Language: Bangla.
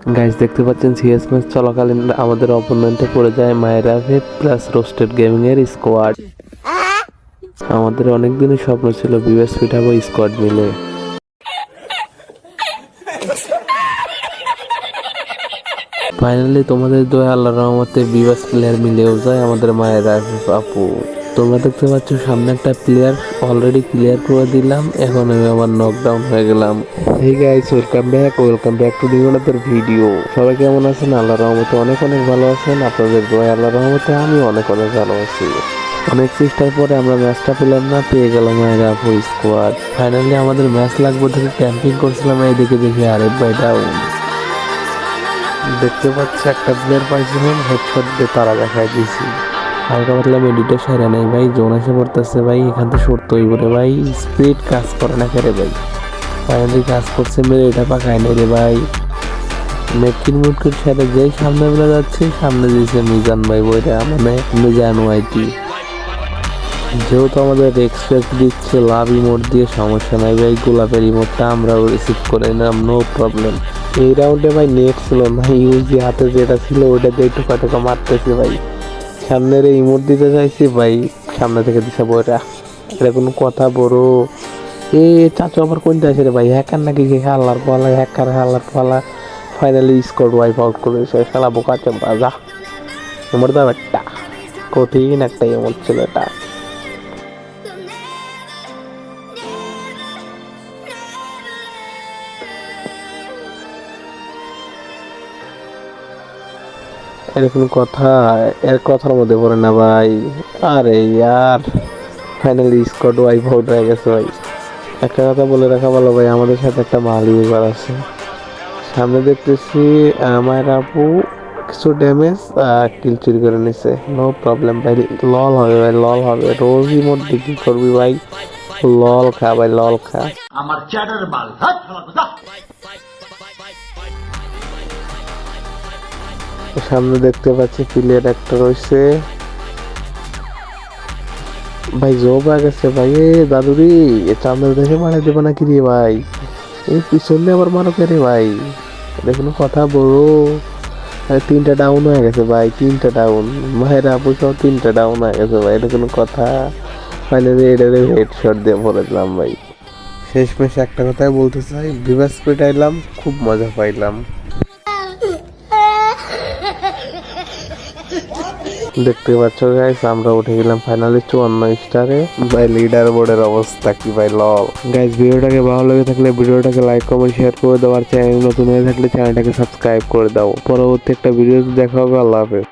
গাইজ দেখতে পাচ্ছেন সিএস ম্যাচ চলাকালীন আমাদের অপোনেন্টে পড়ে যায় মায়েরা ভেট প্লাস রোস্টেড গেমিং এর স্কোয়াড আমাদের অনেক দিনের স্বপ্ন ছিল বিবেস পিঠাবো স্কোয়াড মিলে। ফাইনালি তোমাদের দোয়া আল্লাহ রহমতে বিবাস প্লেয়ার মিলেও যায় আমাদের মায়ের আপু তোমরা দেখতে পাচ্ছ, সামনে একটা প্লেয়ার অলরেডি ক্লিয়ার করে দিলাম, এখন আমি আবার নকডাউন হয়ে গেলাম। Hey guys welcome back welcome back to new video সবাই কেমন আছেন? আল্লাহ রহমতে অনেক অনেক ভালো আছেন। আপনাদের দোয়া আল্লাহ রহমতে আমি অনেক অনেক ভালো আছি। অনেক চেষ্টার পরে আমরা ম্যাচটা পেলাম না, পেয়ে গেলাম মায়ের আপু স্কোয়াড ফাইনালি আমাদের ম্যাচ লাগবে থেকে ক্যাম্পিং করছিলাম, এইদিকে দেখি আরেক ভাই ডাউন দেখতে পাচ্ছি একটা প্লেয়ার পাইছিলাম হেডশট দিয়ে তারা দেখাই দিয়েছি হালকা পাতলা মেডিটা সেরে নেই ভাই জোন এসে পড়তেছে ভাই, এখান থেকে সরতে হইব রে ভাই। স্পিড কাজ করে না কেরে ভাই। ফাইনালি কাজ করছে মেরে এটা পাকায় নেই রে ভাই। মেটকিন মুটকিন সেরে যেই সামনে বেলা যাচ্ছে, সামনে দিয়েছে মিজান ভাই বইটা মানে মিজান ওয়াইটি। যেহেতু আমাদের এক্সপেক্ট দিচ্ছে লাভ ইমোট দিয়ে সমস্যা নাই ভাই, গোলাপের ইমোটটা আমরাও রিসিভ করে নিলাম নো প্রবলেম এই রাউন্ডে ভাই নেট ছিল না ইউজি হাতে যেটা ছিল ওটা দিয়ে টোকা টোকা মারতেছে ভাই। সামনের ইমোট দিতে চাইছি, ভাই, সামনে থেকে দিছে বইটা। এটা কোনো কথা বড়। এ, চাচু আবার কোনটা আছে রে ভাই? হ্যাকার নাকি হালার হাল্লার পালা, হ্যাকার, হাল্লার পালা। ফাইনালি স্কোর ওয়াইপ আউট করেছে খেলাবো বোকা বাজা যা। ইমোট দাও একটা, কঠিন একটা ইমোট ছিল এটা এরকম কথা, এর কথার মধ্যে পড়ে না ভাই। আরে ইয়ার ফাইনালি স্কট ওয়াইফ আউট হয়ে গেছে ভাই। একটা কথা বলে রাখা ভালো ভাই, আমাদের সাথে একটা মাল ইউজার আছে। সামনে দেখতেছি, আমার আপু কিছু ড্যামেজ কিল চুরি করে নিছে। নো প্রবলেম ভাই লল হবে ভাই লল হবে। রোজই মোট বিক্রি করবি ভাই। লল খা ভাই লল খা। আমার চ্যাটার মাল সামনে দেখতে পাচ্ছি প্লেয়ার একটা রয়েছে। ভাই, জব গেছে ভাই। এ দাদুরি, এ চান্দর দেখে মারা দেবে নাকি রে ভাই? এই পিছনে আবার মারো কে রে ভাই? এটা কোনো কথা আরে, তিনটা ডাউন হয়ে গেছে ভাই, তিনটা ডাউন আপু সহ তিনটা ডাউন হয়ে গেছে ভাই এটা কোনো কথা। ফাইনালি এটারে হেডশট দিয়ে পড়ে দিলাম ভাই। শেষমেশ একটা কথাই বলতে চাই বিভাস পেটাইলাম খুব মজা পাইলাম। দেখতে পাচ্ছ গাইস আমরা উঠে গেলাম ফাইনালি চুয়ান্ন স্টারে ভাই লিডার বোর্ডের অবস্থা কি ভাই লল গাইস ভিডিওটাকে ভালো লেগে থাকলে ভিডিওটাকে লাইক কমেন্ট শেয়ার করে দাও। আর চ্যানেল নতুন হয়ে থাকলে চ্যানেলটাকে সাবস্ক্রাইব করে দাও। পরবর্তী একটা ভিডিও দেখা হবে। আল্লাহ হাফেজ।